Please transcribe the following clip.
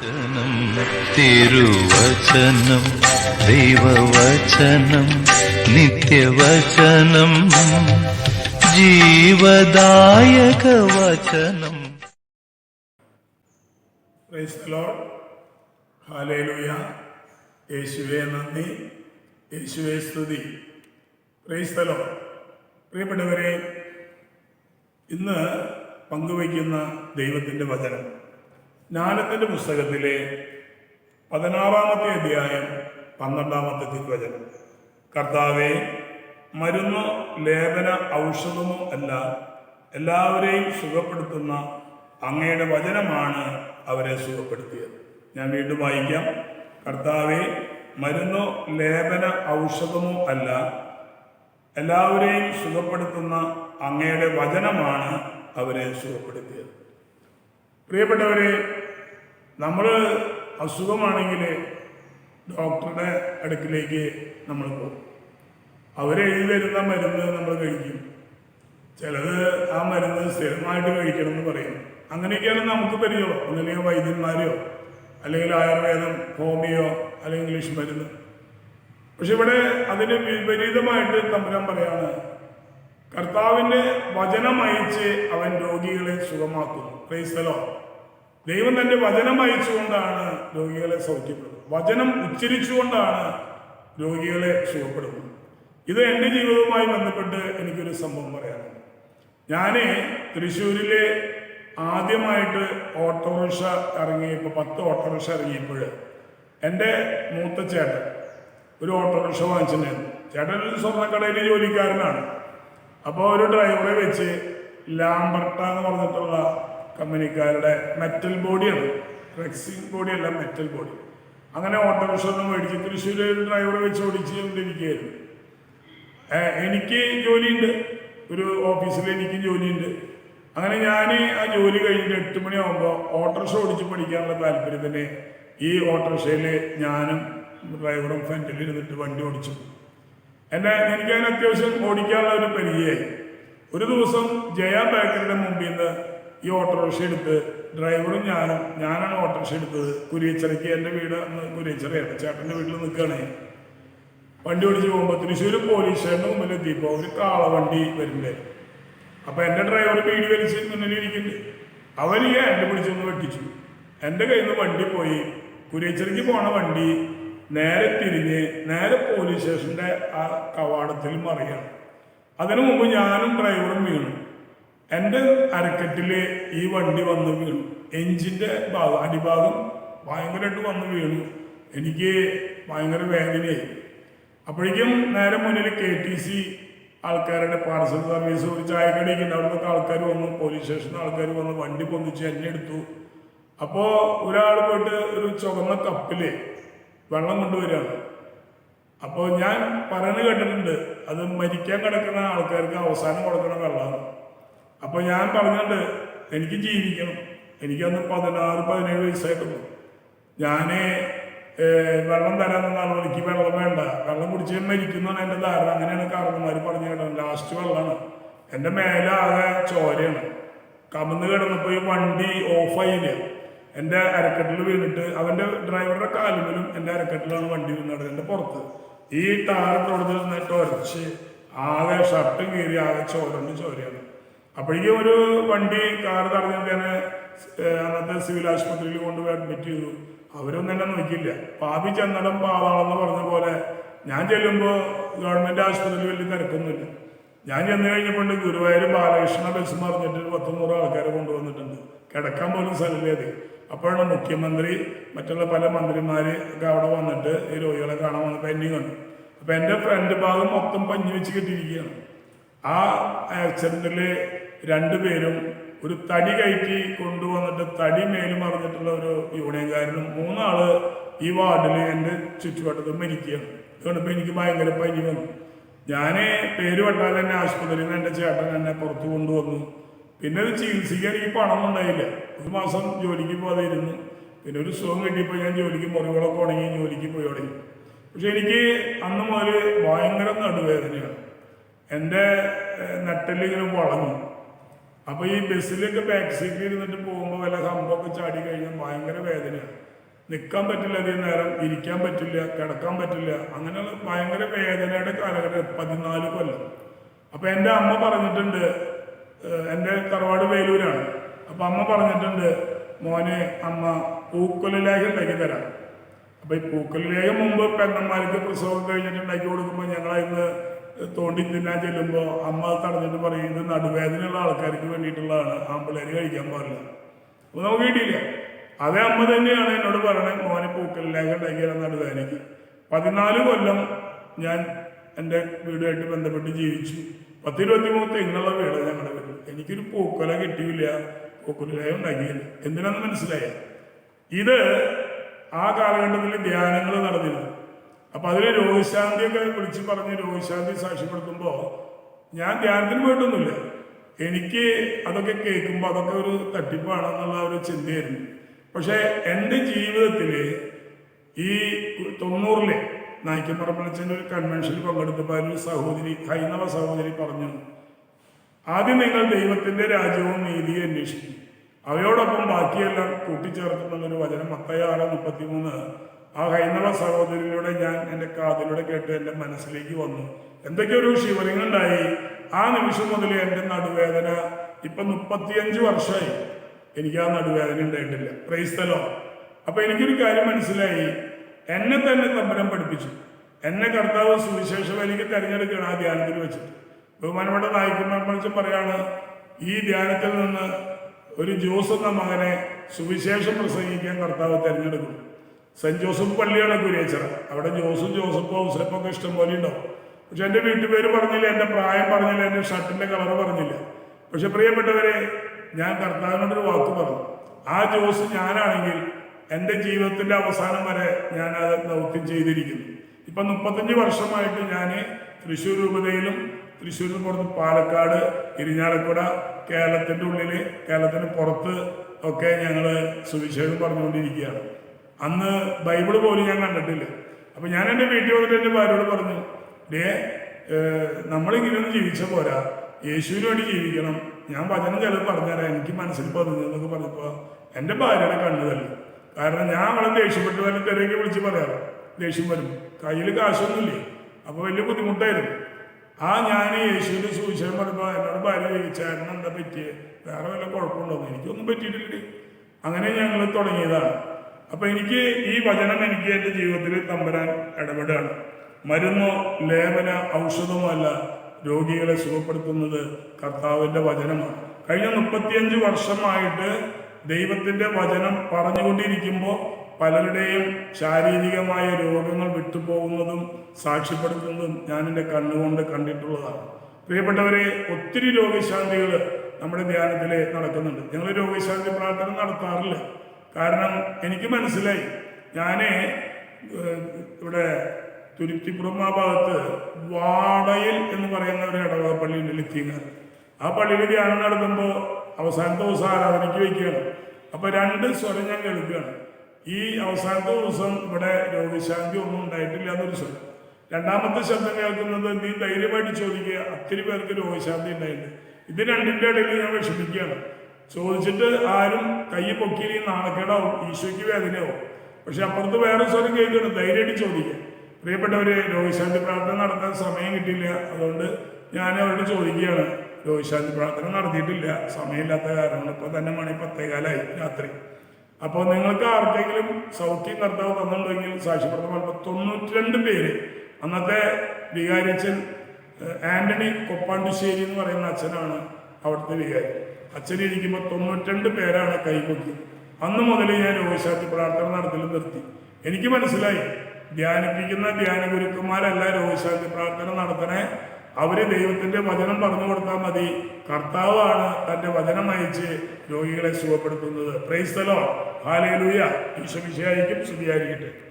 വചനം തിരുവചനം ദൈവവചനം നിത്യവചനം ജീവദായക വചനം ഹാലേലൂയ യേശുവേ നന്ദി. യേശുവേ സ്തുതി. ക്രൈസ്തലോ പ്രിയപ്പെട്ടവരെ ഇന്ന് പങ്കുവയ്ക്കുന്ന ദൈവത്തിന്റെ വചനം. ജ്ഞാനത്തിന്റെ പുസ്തകത്തിലെ പതിനാറാമത്തെ അധ്യായം പന്ത്രണ്ടാമത്തെ തിരുവചനം. കർത്താവെ മരുന്നോ ലേപന ഔഷധമോ അല്ല എല്ലാവരെയും സുഖപ്പെടുത്തുന്ന അങ്ങയുടെ വചനമാണ് അവരെ സുഖപ്പെടുത്തിയത്. ഞാൻ വീണ്ടും വായിക്കാം. കർത്താവെ മരുന്നോ ലേപന ഔഷധമോ അല്ല എല്ലാവരെയും സുഖപ്പെടുത്തുന്ന അങ്ങയുടെ വചനമാണ് അവരെ സുഖപ്പെടുത്തിയത്. പ്രിയപ്പെട്ടവരെ നമ്മൾ അസുഖമാണെങ്കിൽ ഡോക്ടറുടെ അടുക്കിലേക്ക് നമ്മൾ പോകും. അവരെഴുതി വരുന്ന മരുന്ന് നമ്മൾ കഴിക്കും. ചിലത് ആ മരുന്ന് സ്ഥിരമായിട്ട് കഴിക്കണം എന്ന് പറയും. അങ്ങനെയൊക്കെയാണ് നമുക്ക് പരിചയം. ഒന്നല്ലെങ്കിൽ വൈദ്യന്മാരെയോ അല്ലെങ്കിൽ ആയുർവേദം ഹോമിയോ അല്ലെങ്കിൽ ഇംഗ്ലീഷ് മരുന്ന്. പക്ഷെ ഇവിടെ അതിന് വിപരീതമായിട്ട് തമ്പുരാൻ പറയാണ് കർത്താവിന്റെ വചനം അയച്ച് അവൻ രോഗികളെ സുഖമാക്കുന്നു. ക്രൈസ്തലോ ദൈവം തന്റെ വചനം അയച്ചുകൊണ്ടാണ് രോഗികളെ സൗഖ്യപ്പെടുന്നത്. വചനം ഉച്ചരിച്ചുകൊണ്ടാണ് രോഗികളെ സുഖപ്പെടുന്നത്. ഇത് എന്റെ ജീവിതവുമായി ബന്ധപ്പെട്ട് എനിക്കൊരു സംഭവം പറയാനുണ്ട്. ഞാൻ തൃശ്ശൂരിലെ ആദ്യമായിട്ട് ഓട്ടോറിക്ഷ ഇറങ്ങിയപ്പോൾ പത്ത് ഓട്ടോറിക്ഷ ഇറങ്ങിയപ്പോൾ എന്റെ മൂത്ത ചേട്ടൻ ഒരു ഓട്ടോറിക്ഷ വാങ്ങിച്ചിട്ടുണ്ടായിരുന്നു. ചേട്ടൻ ഒരു സ്വർണക്കടയിൽ ജോലിക്കാരനാണ്. അപ്പോൾ ഒരു ഡ്രൈവറെ വെച്ച് ലാംബർട്ട എന്ന് പറഞ്ഞിട്ടുള്ള കമ്പനിക്കാരുടെ മെറ്റൽ ബോഡിയാണ് റെക്സിംഗ് ബോഡിയല്ല മെറ്റൽ ബോഡി അങ്ങനെ ഓട്ടോറിക്ഷ ഒന്നും മേടിച്ച് തൃശ്ശൂർ ഒരു ഡ്രൈവറെ വെച്ച് ഓടിച്ച് കൊണ്ടിരിക്കുകയായിരുന്നു എനിക്ക് ജോലിയുണ്ട്. ഒരു ഓഫീസിൽ എനിക്ക് ജോലിയുണ്ട്. അങ്ങനെ ഞാൻ ആ ജോലി കഴിഞ്ഞിട്ട് എട്ട് മണിയാകുമ്പോൾ ഓട്ടോറിക്ഷ ഓടിച്ച് പഠിക്കാനുള്ള താല്പര്യത്തിന് ഈ ഓട്ടോറിക്ഷയിൽ ഞാനും ഡ്രൈവറും ഫ്രണ്ടിൽ ഇരുന്നിട്ട് വണ്ടി ഓടിച്ചു. എന്നെ എനിക്ക് അതിന് അത്യാവശ്യം ഓടിക്കാനുള്ള ഒരു പരിചയമായി. ഒരു ദിവസം ജയ ബേക്കറിയുടെ മുമ്പിൽ നിന്ന് ഈ ഓട്ടോറിക്ഷ എടുത്ത് ഡ്രൈവറും ഞാനും ഞാനാണ് ഓട്ടോറിക്ഷ എടുത്തത്. കുരിയച്ചിറയ്ക്ക് എന്റെ വീട് അന്ന് കുരിയച്ചിറയാണ് ചേട്ടന്റെ വീട്ടിൽ നിൽക്കുകയാണ് വണ്ടി ഓടിച്ച് പോകുമ്പോൾ തൃശ്ശൂർ പോലീസ് സ്റ്റേഷന്റെ മുമ്പിൽ എത്തിയപ്പോൾ ഒരു കാളവണ്ടി വരുന്നുണ്ട്. അപ്പോൾ എന്റെ ഡ്രൈവർ പീടി വലിച്ച് മുന്നിൽ ഇരിക്കുന്നുണ്ട്. അവൻ ഈ എന്റെ പിടിച്ചൊന്ന് വെട്ടിച്ചു. എന്റെ കയ്യിൽ നിന്ന് വണ്ടി പോയി. കുരിയച്ചിറയ്ക്ക് പോണ വണ്ടി നേരെ തിരിഞ്ഞ് നേരെ പോലീസ് സ്റ്റേഷന്റെ ആ കവാടത്തിൽ മറിയാണ്. അതിനു മുമ്പ് ഞാനും ഡ്രൈവറും വീണു. എന്റെ അരക്കെട്ടിൽ ഈ വണ്ടി വന്ന് വീണു. എഞ്ചിന്റെ ഭാഗം അടിഭാഗം ഭയങ്കരമായിട്ട് വന്ന് വീണു. എനിക്ക് ഭയങ്കര വേദനയായി. അപ്പോഴേക്കും നേരെ മുന്നിൽ കെ ടി സി ആൾക്കാരുടെ പാർസൽ സർവീസ് ഒരു ചായക്കടയ്ക്ക് ഉണ്ട്. അവിടുത്തെ ആൾക്കാർ വന്നു. പോലീസ് സ്റ്റേഷനിൽ ആൾക്കാർ വന്ന് വണ്ടി പൊന്നിച്ച് എന്നെ എടുത്തു. അപ്പോൾ ഒരാൾ പോയിട്ട് ഒരു ചുവന്ന കപ്പിൽ വെള്ളം കൊണ്ടുവരികയാണ്. അപ്പോൾ ഞാൻ പറയുന്നത് കേട്ടിട്ടുണ്ട് അത് മരിക്കാൻ കിടക്കുന്ന ആൾക്കാർക്ക് അവസാനം കൊടുക്കുന്ന വെള്ളമാണ്. അപ്പോൾ ഞാൻ പറഞ്ഞിട്ടുണ്ട് എനിക്ക് ജീവിക്കണം. എനിക്കന്ന് പതിനാറ് പതിനേഴ് വയസ്സായിട്ടുള്ളൂ. ഞാൻ വെള്ളം തരാൻ നിന്നാണ്. എനിക്ക് വെള്ളം വേണ്ട. വെള്ളം കുടിച്ച് മരിക്കുന്നതാണ് എന്റെ ധാരണ. അങ്ങനെയാണ് കാരണന്മാർ പറഞ്ഞു കേട്ടത്. ലാസ്റ്റ് വെള്ളമാണ്. എന്റെ മേലെ ആകെ ചോരയാണ്. കമന്ന് കിടന്നപ്പോൾ ഈ വണ്ടി ഓഫായില്ല എന്റെ അരക്കെട്ടിൽ വീണിട്ട് അവന്റെ ഡ്രൈവറുടെ കാലുമലും എന്റെ അരക്കെട്ടിലാണ് വണ്ടി വീണത് എന്റെ പുറത്ത്. ഈ ടാർ പ്രവർത്തി നിന്നിട്ട് ഒരച്ച് ആകെ ഷർട്ടും കീറി ആകെ ചോരണ്ട് ചോരയാണ്. അപ്പോഴേക്കും ഒരു വണ്ടി കാർ തടഞ്ഞിട്ട് തന്നെ അന്നത്തെ സിവിൽ ആശുപത്രിയിൽ കൊണ്ടുപോയി അഡ്മിറ്റ് ചെയ്തു. അവരൊന്നും എന്നെ നോക്കിയില്ല. പാപി ചെന്നടം പാവാളെന്ന് പറഞ്ഞ പോലെ ഞാൻ ചെല്ലുമ്പോൾ ഗവൺമെന്റ് ആശുപത്രിയിൽ വലിയ തിരക്കൊന്നുമില്ല. ഞാൻ ചെന്ന് കഴിഞ്ഞപ്പോൾ ഗുരുവായൂർ ബാലകൃഷ്ണ ബസ് മറിഞ്ഞിട്ട് ഒരു പത്ത് ആൾക്കാരെ കൊണ്ടുവന്നിട്ടുണ്ട്. കിടക്കാൻ പോലും സ്ഥലമില്ല അപ്പോഴാണ് മുഖ്യമന്ത്രി മറ്റുള്ള പല മന്ത്രിമാര് ഒക്കെ അവിടെ വന്നിട്ട് ഈ രോഗികളെ കാണാൻ വന്നപ്പോൾ എന്നെയും കണ്ടു. അപ്പം എന്റെ ഫ്രണ്ട് ഭാഗം മൊത്തം പഞ്ഞു വെച്ച് കെട്ടിയിരിക്കുകയാണ്. ആ ആക്സിഡന്റിൽ രണ്ടുപേരും ഒരു തടി കയറ്റി കൊണ്ടുവന്നിട്ട് തടി മേലും മറിഞ്ഞിട്ടുള്ള ഒരു യൂണിയൻകാരനും മൂന്നാൾ ഈ വാർഡിൽ എന്റെ ചുറ്റുവട്ടത്ത് മരിക്കുകയാണ്. അതുകൊണ്ടിപ്പോൾ എനിക്ക് ഭയങ്കര പനി വന്നു. ഞാൻ പേര് വെട്ടാതെ തന്നെ ആശുപത്രിയിൽ നിന്ന് എന്റെ ചേട്ടൻ എന്നെ പുറത്ത് കൊണ്ടുവന്നു. പിന്നെ അത് ചികിത്സിക്കാൻ ഈ പണം ഉണ്ടായില്ല. ഒരു മാസം ജോലിക്ക് പോകാതെ ഇരുന്നു പിന്നെ ഒരു സുഖം കിട്ടിയപ്പോൾ ഞാൻ ജോലിക്ക് മുറികളൊക്കെ ഉണങ്ങി ജോലിക്ക് പോയി തുടങ്ങി. പക്ഷെ എനിക്ക് അന്ന് മുതൽ ഭയങ്കര നടുവേദനയാണ്. എന്റെ നട്ടെല്ലിങ്ങനെ വളഞ്ഞു. അപ്പൊ ഈ ബസ്സിലൊക്കെ ബാക്ക് സീറ്റിൽ ഇരുന്നിട്ട് പോകുമ്പോൾ വല്ല ഹമ്പൊക്കെ ചാടി കഴിഞ്ഞാൽ ഭയങ്കര വേദനയാണ് നിൽക്കാൻ പറ്റില്ല അധികം നേരം ഇരിക്കാൻ പറ്റില്ല കിടക്കാൻ പറ്റില്ല. അങ്ങനെയുള്ള ഭയങ്കര വേദനയുടെ കാലഘട്ടം പതിനാല് കൊല്ലം. അപ്പൊ എന്റെ അമ്മ പറഞ്ഞിട്ടുണ്ട് എന്റെ തറവാട് വേലൂരാണ്. അപ്പൊ അമ്മ പറഞ്ഞിട്ടുണ്ട് മോനെ അമ്മ പൂക്കൊലിലേക്ക് ഉണ്ടാക്കി തരാം. അപ്പൊ ഈ പൂക്കലിലേക്ക് മുമ്പ് പെണ്ണന്മാർക്ക് പ്രസവം കഴിഞ്ഞിട്ട് ഉണ്ടാക്കി കൊടുക്കുമ്പോൾ ഞങ്ങളതിന്ന് തോണ്ടി തിന്നാൻ ചെല്ലുമ്പോൾ അമ്മ തടഞ്ഞിട്ട് പറയും ഇത് നടുവേദനയുള്ള ആൾക്കാർക്ക് വേണ്ടിയിട്ടുള്ളതാണ് ആമ്പിള്ളേര് കഴിക്കാൻ പാടില്ല. അപ്പൊ നമുക്ക് കിട്ടിയില്ല. അതേ അമ്മ തന്നെയാണ് എന്നോട് പറയണേ മോനെ പൂക്കലിലേക്ക് ഉണ്ടാക്കിയ നടുവേദനയ്ക്ക്. പതിനാല് കൊല്ലം ഞാൻ എന്റെ വീടുമായിട്ട് ബന്ധപ്പെട്ട് ജീവിച്ചു. പത്തിരുപത്തി മൂന്ന് തെങ്ങുള്ള വീട്. ഞങ്ങളുടെ എനിക്കൊരു പൂക്കൊല കിട്ടിയില്ല. പൂക്കൊല ഉണ്ടാക്കിയില്ല. എന്തിനാന്ന് മനസ്സിലായ? ഇത് ആ കാലഘട്ടത്തിൽ ധ്യാനങ്ങൾ നടന്നിരുന്നു. അപ്പൊ അതിൽ രോഗശാന്തിയൊക്കെ വിളിച്ച് പറഞ്ഞ് രോഗശാന്തി സാക്ഷ്യപ്പെടുത്തുമ്പോൾ ഞാൻ ധ്യാനത്തിന് പോയിട്ടൊന്നുമില്ല. എനിക്ക് അതൊക്കെ കേൾക്കുമ്പോൾ അതൊക്കെ ഒരു തട്ടിപ്പാണെന്നുള്ള ഒരു ചിന്തയായിരുന്നു. പക്ഷേ എന്റെ ജീവിതത്തിൽ ഈ തൊണ്ണൂറിലെ നായ്ക്കപ്പറപ്പളച്ചന്റെ ഒരു കൺവെൻഷനിൽ പങ്കെടുത്തപ്പോൾ അതിൽ സഹോദരി ഹൈന്ദവ സഹോദരി പറഞ്ഞു. ആദ്യം നിങ്ങൾ ദൈവത്തിന്റെ രാജ്യവും നീതിയും അന്വേഷിക്കും. അവയോടൊപ്പം ബാക്കിയെല്ലാം കൂട്ടിച്ചേർക്കുന്നുള്ളൊരു വചനം മത്തയ ആറ് മുപ്പത്തിമൂന്ന്. ആ ഹൈന്ദവ സഹോദരിയുടെ ഞാൻ എന്റെ കാതിലൂടെ കേട്ട് എന്റെ മനസ്സിലേക്ക് വന്നു. എന്തൊക്കെയൊരു ഉണ്ടായി. ആ നിമിഷം മുതൽ എന്റെ നടുവേദന ഇപ്പൊ മുപ്പത്തിയഞ്ച് വർഷമായി. എനിക്ക് ആ നടുവേദന ഉണ്ടായിട്ടില്ല. ക്രൈസ്തലോ അപ്പൊ എനിക്കൊരു കാര്യം മനസ്സിലായി. എന്നെ തന്നെ തമ്പരം പഠിപ്പിച്ചു. എന്നെ കർത്താവ് സുവിശേഷം എനിക്ക് തെരഞ്ഞെടുക്കുകയാണ് ആ ധ്യാനത്തിൽ വെച്ചിട്ട്. ബഹുമാനപ്പെട്ട നായിക്കുമ്പോൾ പറയാണ് ഈ ധ്യാനത്തിൽ നിന്ന് ഒരു ജോസ് എന്ന മകനെ സുവിശേഷം പ്രസംഗിക്കാൻ കർത്താവ് തിരഞ്ഞെടുക്കും സെന്റ് ജോസഫ് പള്ളിയാണ് കുരേച്ചറ അവിടെ ജോസും ജോസഫും ഔസഫൊക്കെ ഇഷ്ടം പോലെ ഉണ്ടാവും. പക്ഷെ എന്റെ വീട്ടുപേര് പറഞ്ഞില്ല എന്റെ പ്രായം പറഞ്ഞില്ല എന്റെ ഷർട്ടിന്റെ കളർ പറഞ്ഞില്ല. പക്ഷെ പ്രിയപ്പെട്ടവരെ ഞാൻ കർത്താവിനോടൊരു വാക്ക് പറഞ്ഞു. ആ ജോസ് ഞാനാണെങ്കിൽ എന്റെ ജീവിതത്തിന്റെ അവസാനം വരെ ഞാൻ അത് ദൗത്യം ചെയ്തിരിക്കുന്നു. ഇപ്പൊ മുപ്പത്തഞ്ച് വർഷമായിട്ട് ഞാൻ തൃശ്ശൂർ രൂപതയിലും തൃശ്ശൂരിന് പുറത്ത് പാലക്കാട് ഇരിഞ്ഞാലക്കുട കേരളത്തിന്റെ ഉള്ളിൽ കേരളത്തിന് പുറത്ത് ഒക്കെ ഞങ്ങൾ സുവിശേഷം പറഞ്ഞുകൊണ്ടിരിക്കുകയാണ്. അന്ന് ബൈബിൾ പോലും ഞാൻ കണ്ടിട്ടില്ല. അപ്പം ഞാൻ എന്റെ വീട്ടിൽ വന്നിട്ട് എന്റെ ഭാര്യയോട് പറഞ്ഞു ഡേ നമ്മളിങ്ങനെയൊന്നും ജീവിച്ച പോരാ. യേശുവിന് വേണ്ടി ജീവിക്കണം. ഞാൻ വചനം ചിലത് പറഞ്ഞുതരാം. എനിക്ക് മനസ്സിൽ പതിഞ്ഞു എന്നൊക്കെ പറഞ്ഞപ്പോൾ എന്റെ ഭാര്യയുടെ കണ്ണു തള്ളി. കാരണം ഞാൻ അവളെ ദേഷ്യപ്പെട്ട്. വല്ല തിരക്ക് വിളിച്ച് പറയാറ്. ദേഷ്യം വരും. കയ്യിൽ കാശൊന്നുമില്ലേ? അപ്പോൾ വലിയ ബുദ്ധിമുട്ടായിരുന്നു. ആ ഞാൻ യേശുവിന്റെ സൂചിച്ചാൻ പറഞ്ഞപ്പോൾ എന്നോട് ഭാര്യ ചോദിച്ചായിരുന്നു എന്താ പറ്റിയത് വേറെ വല്ല കുഴപ്പമുണ്ടോ? എനിക്കൊന്നും പറ്റിയിട്ടില്ലേ അങ്ങനെ ഞങ്ങൾ തുടങ്ങിയതാണ്. അപ്പം എനിക്ക് ഈ വചനം എനിക്ക് എന്റെ ജീവിതത്തിൽ തമ്പരാൻ ഇടപെടുകയാണ്. മരുന്നോ ലേപന ഔഷധമോ അല്ല രോഗികളെ സുഖപ്പെടുത്തുന്നത് കർത്താവിന്റെ വചനമാണ്. കഴിഞ്ഞ മുപ്പത്തിയഞ്ച് വർഷമായിട്ട് ദൈവത്തിന്റെ വചനം പറഞ്ഞുകൊണ്ടിരിക്കുമ്പോൾ പലരുടെയും ശാരീരികമായ രോഗങ്ങൾ വിട്ടുപോകുന്നതും സാക്ഷ്യപ്പെടുത്തുന്നതും ഞാൻ എന്റെ കണ്ണുകൊണ്ട് കണ്ടിട്ടുള്ളതാണ്. പ്രിയപ്പെട്ടവരെ ഒത്തിരി രോഗശാന്തികൾ നമ്മുടെ ധ്യാനത്തിൽ നടക്കുന്നുണ്ട്. ഞങ്ങൾ രോഗശാന്തി പ്രാർത്ഥന നടത്താറില്ല. കാരണം എനിക്ക് മനസ്സിലായി. ഞാൻ ഇവിടെ തുരുത്തിപ്പുറം ആ ഭാഗത്ത് വാടയിൽ എന്ന് പറയുന്ന ഒരു ഇടവക പള്ളിയിൽ ലിത്തിങ്ങാർ ആ പള്ളിയിൽ ധ്യാനം നടത്തുമ്പോൾ അവസാനത്തെ ദിവസം ആരാധനയ്ക്ക് വയ്ക്കുകയാണ്. അപ്പോൾ രണ്ട് സ്വരം ഞാൻ കേൾക്കുകയാണ്. ഈ അവസാനത്തെ ദിവസം ഇവിടെ രോഗശാന്തി ഒന്നും ഉണ്ടായിട്ടില്ല എന്നൊരു ശബ്ദം രണ്ടാമത്തെ ശബ്ദം കേൾക്കുന്നത് നീ ധൈര്യമായിട്ട് ചോദിക്കുക ഒത്തിരി പേർക്ക് രോഗശാന്തി ഉണ്ടായിട്ടുണ്ട്. ഇത് രണ്ടിന്റെ ഇടയിൽ ഞാൻ വിഷമിക്കുകയാണ്. ചോദിച്ചിട്ട് ആരും കൈ പൊക്കിയിൽ നാണക്കേടാവും ഈശോയ്ക്ക് വേദനയാവും. പക്ഷെ അപ്പുറത്ത് വേറെ സ്വരം കേൾക്കണം ധൈര്യമായിട്ട് ചോദിക്കുക. പ്രിയപ്പെട്ടവര് രോഗശാന്തി പ്രാർത്ഥന നടത്താൻ സമയം കിട്ടിയില്ല. അതുകൊണ്ട് ഞാൻ അവരോട് ചോദിക്കുകയാണ് രോഗശാന്തി പ്രാർത്ഥന നടത്തിയിട്ടില്ല സമയമില്ലാത്ത കാരണം ഇപ്പൊ തന്നെ മണി പത്തേകാലായി രാത്രി. അപ്പോൾ നിങ്ങൾക്ക് ആർക്കെങ്കിലും സൗഖ്യം കർത്താവ് തന്നിട്ടുണ്ടെങ്കിൽ തൊണ്ണൂറ്റി തൊണ്ണൂറ്റിരണ്ട് പേര്. അന്നത്തെ വികാരിച്ചൻ ആന്റണി കൊപ്പാണ്ടുശ്ശേരി എന്ന് പറയുന്ന അച്ഛനാണ് അവിടുത്തെ വികാരി. അച്ഛൻ ഇരിക്കുമ്പോൾ തൊണ്ണൂറ്റിരണ്ട് പേരാണ് കൈപൊക്കി അന്ന് മുതൽ ഞാൻ രോഗശാന്തി പ്രാർത്ഥന നടത്തൽ നിർത്തി. എനിക്ക് മനസ്സിലായി ധ്യാനിപ്പിക്കുന്ന ധ്യാന ഗുരുക്കന്മാരല്ല രോഗശാന്തി പ്രാർത്ഥന നടത്തണേ. അവർ ദൈവത്തിന്റെ വചനം പറഞ്ഞു കൊടുത്താൽ മതി. കർത്താവാണ് തന്റെ വചനം അയച്ച് രോഗികളെ സുഖപ്പെടുത്തുന്നത്. പ്രൈസ്തലോ ഹാലേലൂയ ഈശ്വരിശയായിരിക്കും സ്തുതിയായിരിക്കട്ടെ.